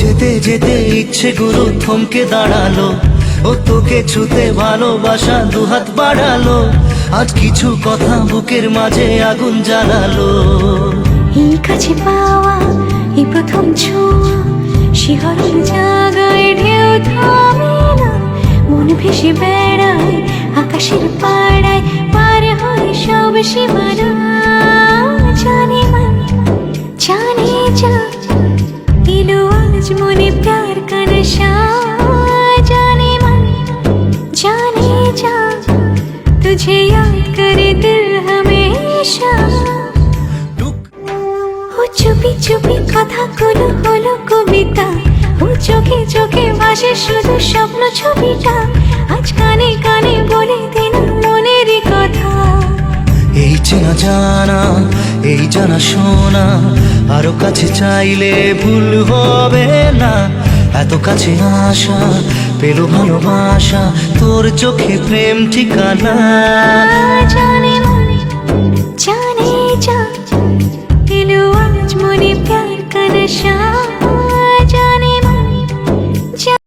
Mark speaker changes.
Speaker 1: যেতে যেতে ইচ্ছে গুরু থমকে দাঁড়াল ও তোকে ছুতে ভালোবাসা দুহাত বাড়ালো। আজ কিছু কথা বুকের মাঝে আগুন জ্বালালো।
Speaker 2: এই কাছে পাওয়া, এই প্রথম ছোঁয়া, শিহরণ জাগায় ঢেউ থামে না মন ভেসে বেড়ায়, আকাশের পাড়ায় পার হয় সব সীমানা। দিলো আজ মনে প্যার का नशा जाने मन जाने जा तुझे याद करे दिल हमेशा
Speaker 1: টুক
Speaker 2: ও চুপি চুপি কথাগুলো হলো কবিতা ও চোখে চোখে ভাসে শুধু স্বপ্ন ছবিটা আজ
Speaker 1: চেনা জানা, এই জানা শোনা, আরও কাছে চাইলে ভুল হবে না। এত কাছে আসা পেল ভালোবাসা, তোর চোখে প্রেম ঠিকানা।
Speaker 2: জানি জানি যা, পেল আজ মনে প্যার